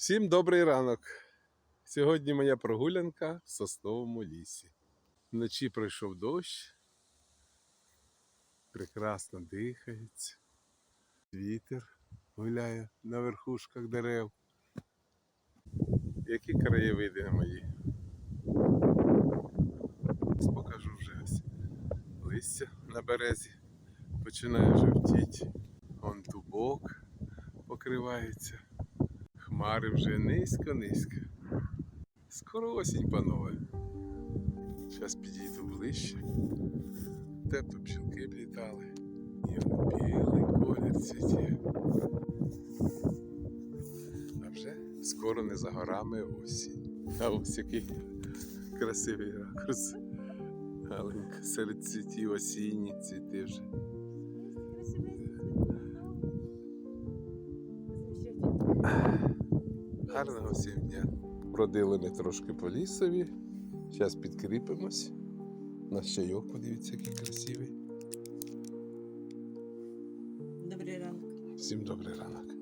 Всім добрий ранок. Сьогодні моя прогулянка в сосновому лісі. Вночі пройшов дощ. Прекрасно дихається. Вітер гуляє на верхушках дерев. Які краєвиди мої. Ось Покажу вже ось листя на березі починає жовтіти. Вон дубок покривається. Хмари вже низько-низько. Скоро осінь, панове. Зараз підійду ближче. Тепло пчілки б літали. І білий колір цвіте. А вже скоро не за горами осінь. А ось який красивий ракурс. Галенька серед цвітів осінні цвіти вже. Гарного всім дня. Бродили ми трошки по лісові. Зараз підкріпимось. Наш чайок, подивіться, який красивий. Добрий ранок. Всім добрий ранок.